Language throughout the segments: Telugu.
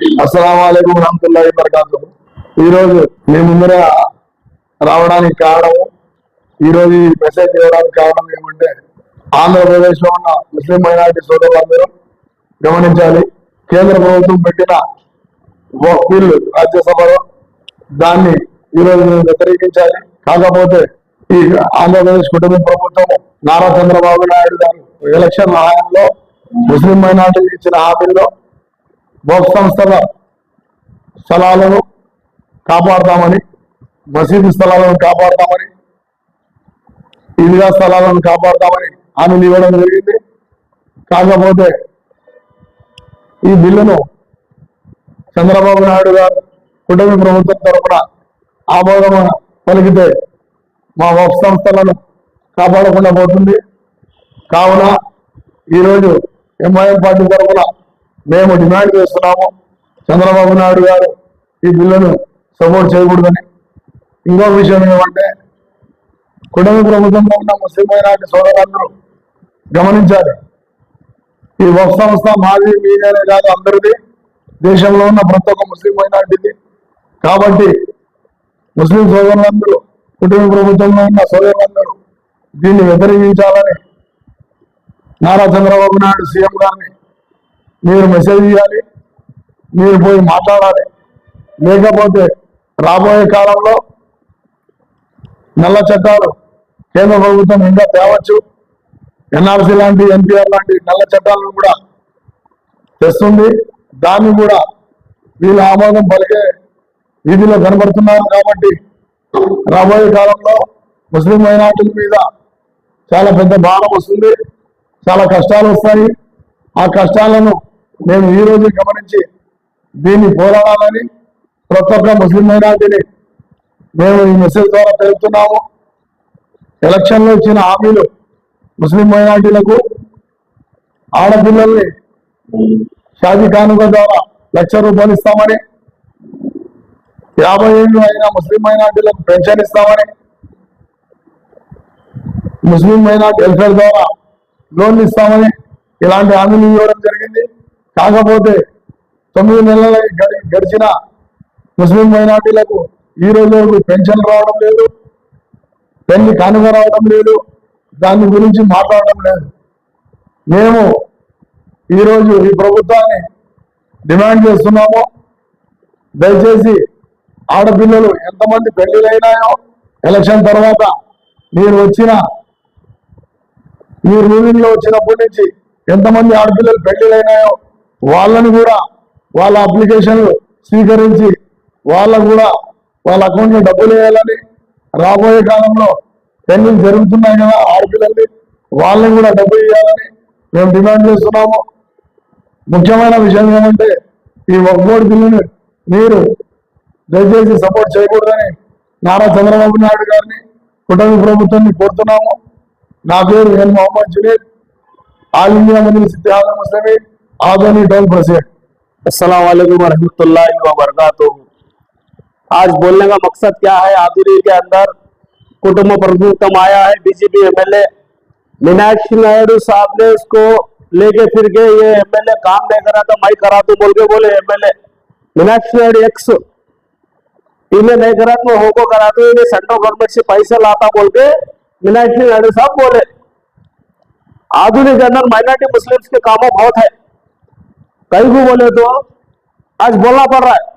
అస్సలం రహమతుల్లా వరకాతు ఈరోజు మీ ముందర రావడానికి కారణం ఈరోజు ఈ మెసేజ్ ఇవ్వడానికి కారణం ఏమంటే ఆంధ్రప్రదేశ్లో ఉన్న ముస్లిం మైనారిటీ సోదరులందరూ గమనించాలి. కేంద్ర ప్రభుత్వం పెట్టిన ఓ బిల్లు రాజ్యసభలో దాన్ని ఈరోజు మేము వ్యతిరేకించాలి. కాకపోతే ఈ ఆంధ్రప్రదేశ్ కుటుంబ ప్రభుత్వం నారా చంద్రబాబు నాయుడు గారు ఎలక్షన్ హాయంలో ముస్లిం మైనార్టీకి ఇచ్చిన హామీల్లో బోక్ సంస్థల స్థలాలను కాపాడతామని మసీదు స్థలాలను కాపాడతామని ఈద్గా స్థలాలను కాపాడతామని హామీలు ఇవ్వడం జరిగింది. కాకపోతే ఈ బిల్లును చంద్రబాబు నాయుడు గారు కుటుంబ ప్రభుత్వం తరఫున ఆమోదం పలికితే మా వక్ సంస్థలను కాపాడకుండా పోతుంది. కావున ఈరోజు ఎంఐఎం పార్టీ తరఫున మేము డిమాండ్ చేస్తున్నాము. చంద్రబాబు నాయుడు గారు ఈ బిల్లును సపోర్ట్ చేయకూడదని. ఇంకో విషయం ఏమంటే కుటుంబ ప్రభుత్వంలో ఉన్న ముస్లిం మైనార్టీ సోదరులందరూ గమనించాలి. ఈ వక్ సంస్థ మాది మీదనే కాదు అందరిది. దేశంలో ఉన్న ప్రతి ఒక్క ముస్లిం మైనార్టీది. కాబట్టి ముస్లిం సోదరులందరూ కుటుంబ ప్రభుత్వంలో ఉన్న సోదరులందరూ దీన్ని వ్యతిరేకించాలని నారా చంద్రబాబు నాయుడు సీఎం గారిని మీరు మెసేజ్ ఇవ్వాలి మీరు పోయి మాట్లాడాలి. లేకపోతే రాబోయే కాలంలో నల్ల చట్టాలు కేంద్ర ప్రభుత్వం ఇంకా తేవచ్చు. ఎన్ఆర్సీ లాంటి ఎన్పిఆర్ లాంటి నల్ల చట్టాలను కూడా తెస్తుంది. దాన్ని కూడా వీళ్ళ ఆమోదం పలికే వీధిలో కనబడుతున్నారు కాబట్టి రాబోయే కాలంలో ముస్లిం మైనార్టీల మీద చాలా పెద్ద భారం వస్తుంది. చాలా కష్టాలు వస్తాయి. ఆ కష్టాలను మేము ఈ రోజు గమనించి దీన్ని పోరాడాలని ప్రతి ఒక్క ముస్లిం మైనార్టీని మేము ఈ మెసేజ్ ద్వారా తెలుపుతున్నాము. ఎలక్షన్లో ఇచ్చిన హామీలు ముస్లిం మైనార్టీలకు ఆడపిల్లల్ని షాజీ కానుక ద్వారా లక్ష రూపాయలు ఇస్తామని యాభై ఏళ్ళు అయిన ముస్లిం మైనార్టీలకు పెన్షన్ ఇస్తామని ముస్లిం మైనార్టీ వెల్ఫేర్ ద్వారా లోన్లు ఇస్తామని ఇలాంటి హామీలు ఇవ్వడం జరిగింది. కాకపోతే తొమ్మిది నెలల గడి- గడిచిన ముస్లిం మైనార్టీలకు ఈ రోజు వరకు పెన్షన్ రావడం లేదు పెళ్ళి కానుక రావడం లేదు దాని గురించి మాట్లాడడం లేదు. మేము ఈరోజు ఈ ప్రభుత్వాన్ని డిమాండ్ చేస్తున్నాము. దయచేసి ఆడపిల్లలు ఎంతమంది పెళ్ళిలైనాయో ఎలక్షన్ తర్వాత మీరు వచ్చిన మీరు రూలింగ్లో వచ్చినప్పటి నుంచి ఎంతమంది ఆడపిల్లలు పెళ్ళిలైనాయో వాళ్ళని కూడా వాళ్ళ అప్లికేషన్లు స్వీకరించి వాళ్ళకు కూడా వాళ్ళ అకౌంట్లో డబ్బులు వేయాలని రాబోయే కాలంలో పెళ్ళిలు జరుగుతున్నాయి కదా ఆడపిల్లల్ని వాళ్ళని కూడా డబ్బులు ఇవ్వాలని మేము డిమాండ్ చేస్తున్నాము. ముఖ్యమైన విషయం ఏమంటే ఈ ఒక్కోటి బిల్లుని మీరు దయచేసి సపోర్ట్ చేయకూడదని నారా చంద్రబాబు నాయుడు గారిని కుటుంబ ప్రభుత్వాన్ని కోరుతున్నాము. నా పేరు నేను మొహమ్మద్ జునీద్ ఆల్ ఇండియా మజ్లిస్ ఇత్తెహాద్ ముస్లిమీన్ आदमी डॉल बजट अस्सलाम वालेकुम वरहमतुल्लाहि आज बोलने का मकसद क्या है? आदुरी के अंदर कुटुंब प्रमुख कम आया है बीजेपी एमएलए मीनाक्ष नायडू साहब ने इसको लेके फिर के ये एमएलए काम नहीं करा था, मैं करा तो बोल के बोले एमएलए मीनाक्ष नायडू एक्स इन्हें नहीं करा तो होको करा तो इन्हें सेंट्रल गवर्नमेंट से पैसा लाता बोल के मीनाक्ष नायडू साहब बोले। आधुनिक के अंदर माइनॉरिटी मुस्लिम के कामों बहुत है। कई को बोले तो आज बोलना पड़ रहा है।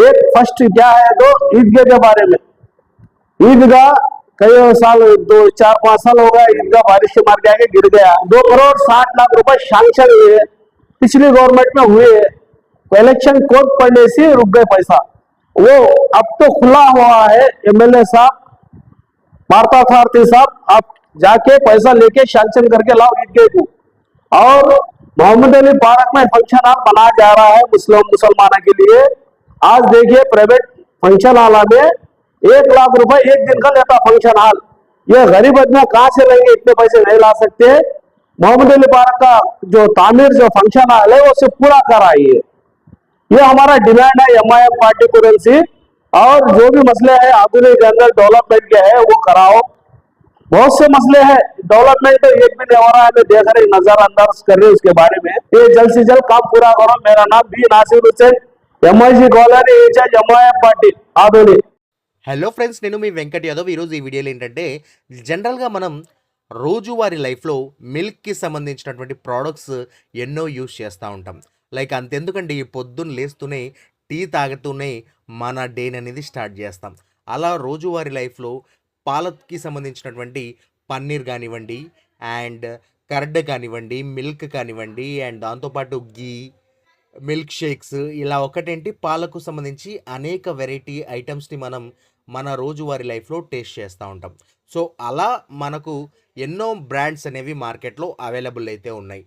एक फ़र्स्ट क्या है तो ईदगाह के बारे में। ईदगाह कई साल, दो, चार, पाँच साल हो गया ईदगाह बारिश से मार के आके गिर गया। दो करोड़ साठ लाख रुपए सैंक्शन हुए। पिछली गवर्नमेंट में हुए। तो इलेक्शन कोर्ट पड़ने से रुक गए पैसा। वो अब तो खुला हुआ है। एमएलए साहब, वार्ता सारथी साहब, आप जाके पैसा लेके सैंक्शन करके लाओ ईदगाह को। और मोहम्मद अली पार्क में फ़ंक्शन हॉल बनाया जा रहा है मुस्लिम मुसलमानों के लिए। आज देखिए प्राइवेट फ़ंक्शन हॉल में एक लाख रुपए एक दिन का लेता फ़ंक्शन हॉल। ये गरीब आदमी कहाँ से लेंगे? इतने पैसे नहीं ला सकते। मोहम्मद अली पार्क का जो तामीर, जो फ़ंक्शन हॉल है उसे पूरा कराइए ये। हमारा डिमांड है एम पार्टी करेंसी और जो भी मसले है, आधुनिक अंदर डेवलपमेंट के है, वो कराओ। बहुत से मसले हैं डेवलपमेंट तो एक भी नहीं हो रहा है मैं देख रही नजरअंदाज कर रही हूँ उसके बारे में ये जल्द से जल्द काम पूरा करो मेरा नाम B Nasir Hussain MIC colony incharge MIM party Adoni hello friends నేను మీ వెంకట్ యాదవ్ ఈరోజు ఈ వీడియోలో ఏంటంటే జనరల్గా మనం రోజువారీ లైఫ్లో మిల్క్కి సంబంధించినటువంటి ప్రోడక్ట్స్ ఎన్నో యూస్ చేస్తూ ఉంటాం లైక్ అంతెందుకండి పొద్దున్న లేస్తూనే టీ తాగుతూనే మన డేని అనేది స్టార్ట్ చేస్తాం అలా రోజువారీ లైఫ్లో పాలకి సంబంధించినటువంటి పన్నీర్ కానివ్వండి అండ్ కర్డ్ కానివ్వండి మిల్క్ కానివ్వండి అండ్ దాంతోపాటు గీ మిల్క్ షేక్స్ ఇలా ఒకటేంటి? పాలకు సంబంధించి అనేక వెరైటీ ఐటమ్స్ని మనం మన రోజువారీ లైఫ్లో టేస్ట్ చేస్తూ ఉంటాం. సో అలా మనకు ఎన్నో బ్రాండ్స్ అనేవి మార్కెట్లో అవైలబుల్ అయితే ఉన్నాయి.